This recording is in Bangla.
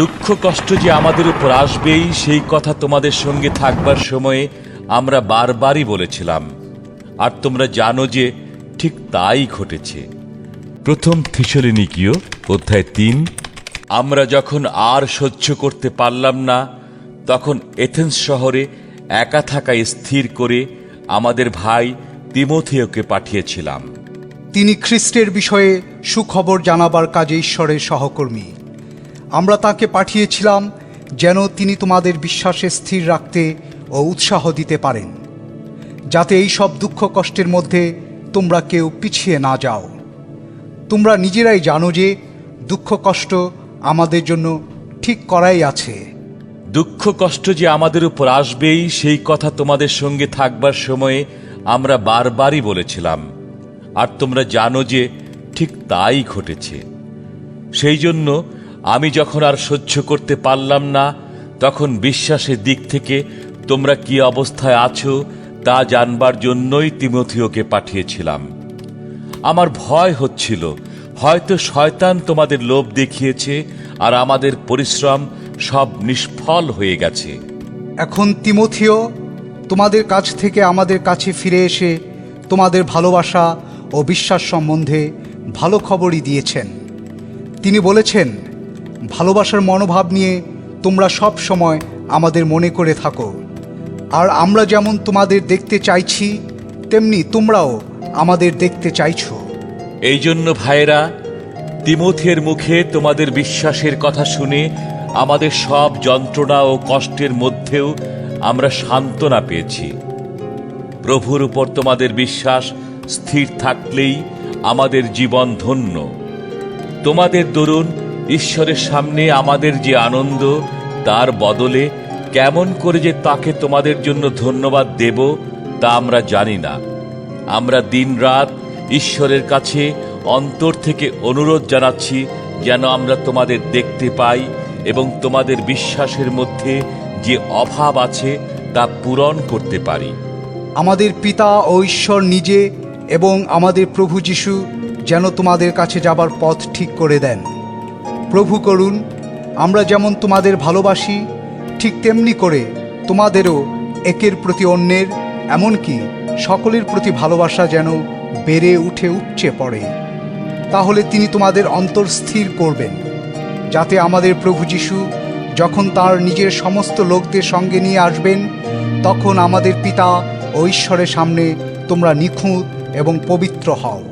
দুঃখ কষ্ট যে আমাদের উপর আসবেই, সেই কথা তোমাদের সঙ্গে থাকবার সময়ে আমরা বারবারই বলেছিলাম। আর তোমরা জানো যে ঠিক তাই ঘটেছে। প্রথম থিসলিনিকীয় অধ্যায় তিন, আমরা যখন আর সহ্য করতে পারলাম না, তখন এথেন্স শহরে একা থাকায় স্থির করে আমাদের ভাই তিমোথেয়কে পাঠিয়েছিলাম। তিনি খ্রিস্টের বিষয়ে সুখবর জানাবার কাজে ঈশ্বরের সহকর্মী। আমরা তাকে পাঠিয়েছিলাম যেন তিনি তোমাদের বিশ্বাসে স্থির রাখতে ও উৎসাহ দিতে পারেন। যাতে এই সব দুঃখ কষ্টের মধ্যে তোমরা কেউ পিছিয়ে না যাও। তোমরা নিজেরাই জানো যে দুঃখ কষ্ট আমাদের জন্য ঠিক করাই আছে। দুঃখ কষ্ট যে আমাদের উপর আসবেই, সেই কথা তোমাদের সঙ্গে থাকবার সময়ে আমরা বারবারই বলেছিলাম। আর তোমরা জানো যে ঠিক তাই ঘটেছে। সেই জন্য আমি যখন আর সহ্য করতে পারলাম না, তখন বিশ্বাসের দিক থেকে তোমরা কি অবস্থায় আছো তা জানবার জন্যই তিমথিওকে পাঠিয়েছিলাম। আমার ভয় হচ্ছিল, হয়তো শয়তান তোমাদের লোভ দেখিয়েছে আর আমাদের পরিশ্রম সব নিষ্ফল হয়ে গেছে। এখন তিমথিও, তোমাদের কাছ থেকে আমাদের কাছে ফিরে এসে তোমাদের ভালোবাসা ও বিশ্বাস সম্বন্ধে ভালো খবরই দিয়েছেন। তিনি বলেছেন ভালোবাসার মনোভাব নিয়ে তোমরা সব সময় আমাদের মনে করে থাকো। আর আমরা যেমন তোমাদের দেখতে চাইছি, তেমনি তোমরাও আমাদের দেখতে চাইছো। এই জন্য ভাইয়েরা, তিমথের মুখে তোমাদের বিশ্বাসের কথা শুনে আমাদের সব যন্ত্রণা ও কষ্টের মধ্যেও আমরা সান্ত্বনা পেয়েছি। প্রভুর উপর তোমাদের বিশ্বাস স্থির থাকলেই আমাদের জীবন ধন্য। তোমাদের দরুন ঈশ্বরের সামনে আমাদের যে আনন্দ, তার বদলে কেমন করে যে তাকে তোমাদের জন্য ধন্যবাদ দেব, তা আমরা জানি না। আমরা দিনরাত ঈশ্বরের কাছে অন্তর থেকে অনুরোধ জানাচ্ছি যেন আমরা তোমাদের দেখতে পাই এবং তোমাদের বিশ্বাসের মধ্যে যে অভাব আছে, তা পূরণ করতে পারি। আমাদের পিতা ও ঈশ্বর নিজে এবং আমাদের প্রভু যিশু যেন তোমাদের কাছে যাবার পথ ঠিক করে দেন। প্রভু করুন, আমরা যেমন তোমাদের ভালোবাসি, ঠিক তেমনি করে তোমাদেরও একের প্রতি অন্যের, এমনকি সকলের প্রতি ভালোবাসা যেন বেড়ে উঠে উপচে পড়ে। তাহলে তিনি তোমাদের অন্তর স্থির করবেন, যাতে আমাদের প্রভু যিশু যখন তার নিজের সমস্ত লোকদের সঙ্গে নিয়ে আসবেন, তখন আমাদের পিতা ও ঈশ্বরের সামনে তোমরা নিখুঁত এবং পবিত্র হও।